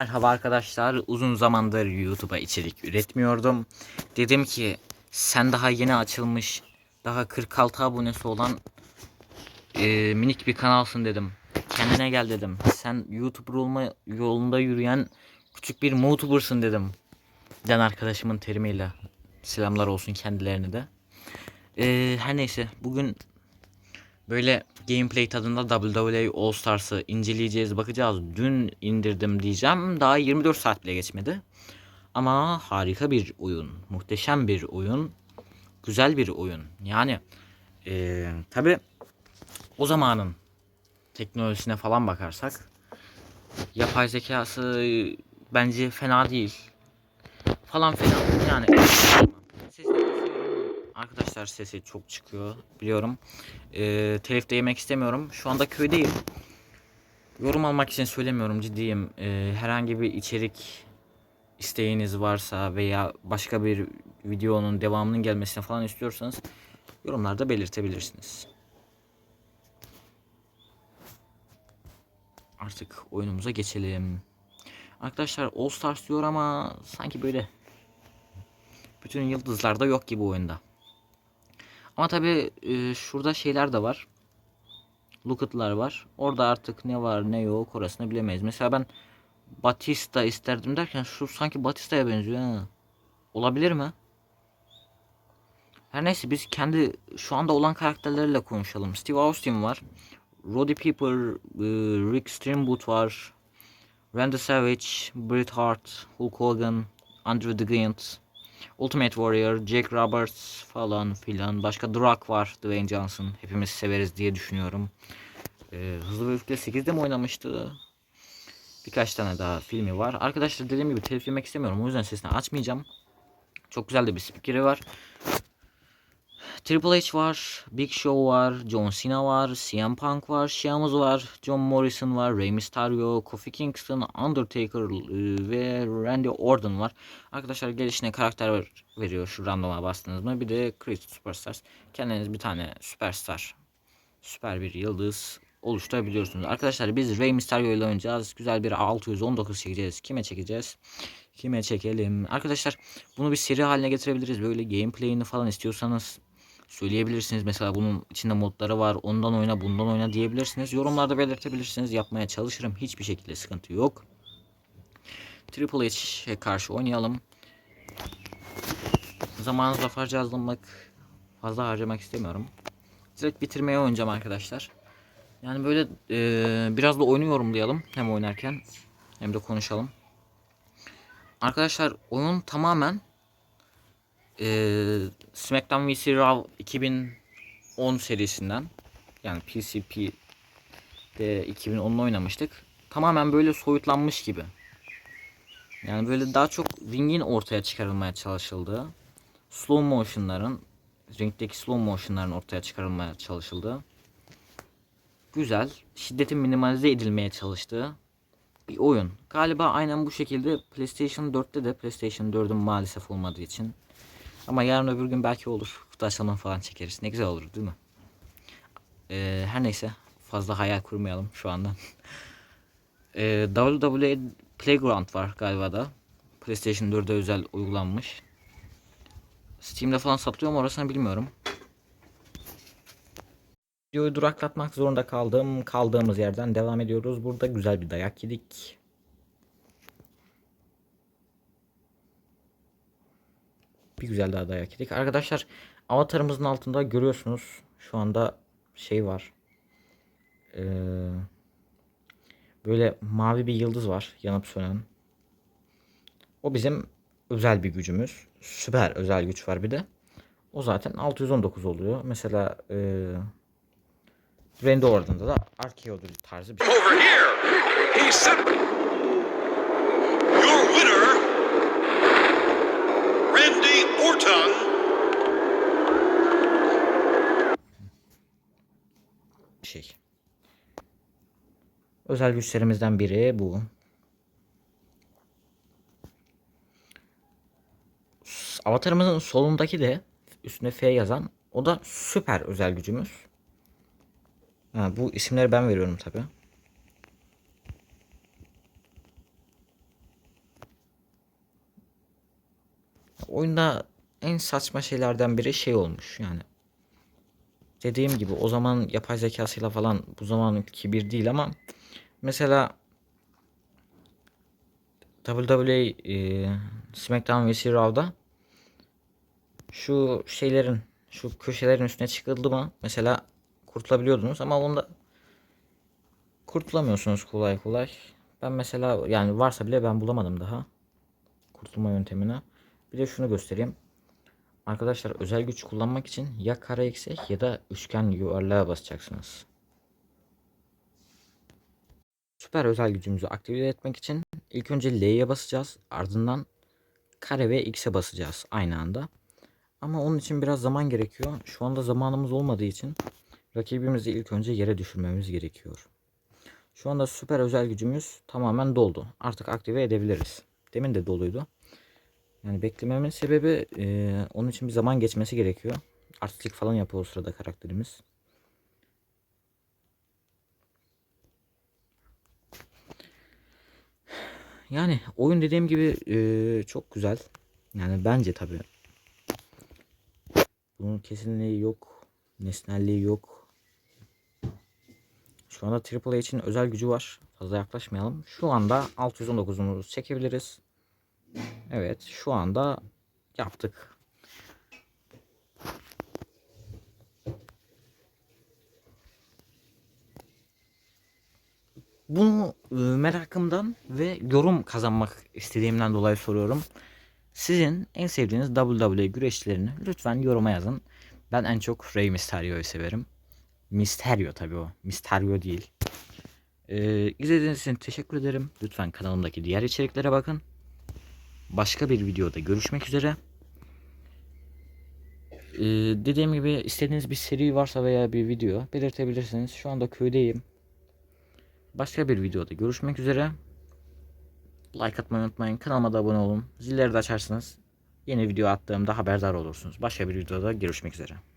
Merhaba arkadaşlar. Uzun zamandır YouTube'a içerik üretmiyordum. Dedim ki sen daha yeni açılmış, daha 46 abonesi olan e, minik bir kanalsın dedim. Kendine gel dedim. Sen YouTuber olma yolunda yürüyen küçük bir YouTuber'sın dedim. Den arkadaşımın terimiyle. Selamlar olsun kendilerine de. E, her neyse bugün Böyle gameplay tadında WWE All Stars'ı inceleyeceğiz, bakacağız. Dün indirdim diyeceğim. Daha 24 saat bile geçmedi. Ama harika bir oyun. Muhteşem bir oyun. Güzel bir oyun. Yani eee tabi o zamanın teknolojisine falan bakarsak yapay zekası bence fena değil. Falan filan yani. Arkadaşlar sesi çok çıkıyor biliyorum. Ee, telif de yemek istemiyorum. Şu anda köydeyim. Yorum almak için söylemiyorum ciddiyim. Ee, herhangi bir içerik isteğiniz varsa veya başka bir videonun devamının gelmesini falan istiyorsanız yorumlarda belirtebilirsiniz. Artık oyunumuza geçelim. Arkadaşlar All Stars diyor ama sanki böyle bütün yıldızlar da yok gibi oyunda. Ama tabi e, şurada şeyler de var. Lookat'lar var. Orada artık ne var ne yok orasını bilemeyiz. Mesela ben Batista isterdim derken şu sanki Batista'ya benziyor ha. Olabilir mi? Her neyse biz kendi şu anda olan karakterlerle konuşalım. Steve Austin var. Roddy Piper, e, Rick Steamboat var. Randy Savage, Bret Hart, Hulk Hogan, Andre the Giant, Ultimate Warrior, Jack Roberts falan filan. Başka Drak var, Dwayne Johnson. Hepimiz severiz diye düşünüyorum. Ee, Hızlı ve Öfke 8'de mi oynamıştı? Birkaç tane daha filmi var. Arkadaşlar dediğim gibi telif yemek istemiyorum. O yüzden sesini açmayacağım. Çok güzel de bir spikeri var. Triple H var, Big Show var, John Cena var, CM Punk var, Sheamus var, John Morrison var, Rey Mysterio, Kofi Kingston, Undertaker e, ve Randy Orton var. Arkadaşlar gelişine karakter ver- veriyor şu randoma bastınız mı. Bir de Creative Superstars. Kendiniz bir tane süperstar, süper bir yıldız oluşturabiliyorsunuz. Arkadaşlar biz Rey Mysterio ile oynayacağız. Güzel bir 619 çekeceğiz. Kime çekeceğiz? Kime çekelim? Arkadaşlar bunu bir seri haline getirebiliriz. Böyle gameplay'ini falan istiyorsanız söyleyebilirsiniz. Mesela bunun içinde modları var. Ondan oyna, bundan oyna diyebilirsiniz. Yorumlarda belirtebilirsiniz. Yapmaya çalışırım. Hiçbir şekilde sıkıntı yok. Triple H'e karşı oynayalım. Zamanı zafer harcamak fazla harcamak istemiyorum. Direkt bitirmeye oynayacağım arkadaşlar. Yani böyle e, biraz da oyunu yorumlayalım. Hem oynarken hem de konuşalım. Arkadaşlar oyun tamamen e, SmackDown vs Raw 2010 serisinden yani PCP'de 2010'da oynamıştık. Tamamen böyle soyutlanmış gibi. Yani böyle daha çok ringin ortaya çıkarılmaya çalışıldığı, slow motion'ların, ringdeki slow motion'ların ortaya çıkarılmaya çalışıldığı, güzel, şiddetin minimalize edilmeye çalıştığı bir oyun. Galiba aynen bu şekilde PlayStation 4'te de PlayStation 4'ün maalesef olmadığı için ama yarın öbür gün belki olur. Kutu açılımı falan çekeriz. Ne güzel olur değil mi? Ee, her neyse. Fazla hayal kurmayalım şu anda. ee, WWE Playground var galiba da. PlayStation 4'e özel uygulanmış. Steam'de falan satılıyor mu orasını bilmiyorum. Videoyu duraklatmak zorunda kaldım. Kaldığımız yerden devam ediyoruz. Burada güzel bir dayak yedik. Bir güzel daha dayak yedik. Arkadaşlar avatarımızın altında görüyorsunuz. Şu anda şey var. Ee, böyle mavi bir yıldız var yanıp sönen. O bizim özel bir gücümüz. Süper özel güç var bir de. O zaten 619 oluyor. Mesela e, Randy Orton'da da Archaeodul tarzı bir şey. over here. He's set. Your winner, Randy Orton. şey. Özel güçlerimizden biri bu. Avatarımızın solundaki de üstünde F yazan o da süper özel gücümüz. Ha, bu isimleri ben veriyorum tabi. Oyunda en saçma şeylerden biri şey olmuş yani. Dediğim gibi o zaman yapay zekasıyla falan bu zamanki bir değil ama mesela WWE e, SmackDown vs Raw'da şu şeylerin şu köşelerin üstüne çıkıldı mı mesela kurtulabiliyordunuz ama onda kurtulamıyorsunuz kolay kolay. Ben mesela yani varsa bile ben bulamadım daha kurtulma yöntemini. Bir de şunu göstereyim. Arkadaşlar özel güç kullanmak için ya kare eksik ya da üçgen yuvarlığa basacaksınız. Süper özel gücümüzü aktive etmek için ilk önce L'ye basacağız. Ardından kare ve X'e basacağız aynı anda. Ama onun için biraz zaman gerekiyor. Şu anda zamanımız olmadığı için rakibimizi ilk önce yere düşürmemiz gerekiyor. Şu anda süper özel gücümüz tamamen doldu. Artık aktive edebiliriz. Demin de doluydu. Yani beklememin sebebi e, onun için bir zaman geçmesi gerekiyor. Artistlik falan yapıyor o sırada karakterimiz. Yani oyun dediğim gibi e, çok güzel. Yani bence tabii. Bunun kesinliği yok. Nesnelliği yok. Şu anda H için özel gücü var. Fazla yaklaşmayalım. Şu anda 619'umuzu çekebiliriz. Evet şu anda yaptık. Bunu e, merakımdan ve yorum kazanmak istediğimden dolayı soruyorum. Sizin en sevdiğiniz WWE güreşçilerini lütfen yoruma yazın. Ben en çok Rey Mysterio'yu severim. Mysterio tabii o. Mysterio değil. Ee, izlediğiniz için teşekkür ederim. Lütfen kanalımdaki diğer içeriklere bakın. Başka bir videoda görüşmek üzere. Ee, dediğim gibi istediğiniz bir seri varsa veya bir video belirtebilirsiniz. Şu anda köydeyim. Başka bir videoda görüşmek üzere. Like atmayı unutmayın. Kanalıma da abone olun. Zilleri de açarsınız. Yeni video attığımda haberdar olursunuz. Başka bir videoda görüşmek üzere.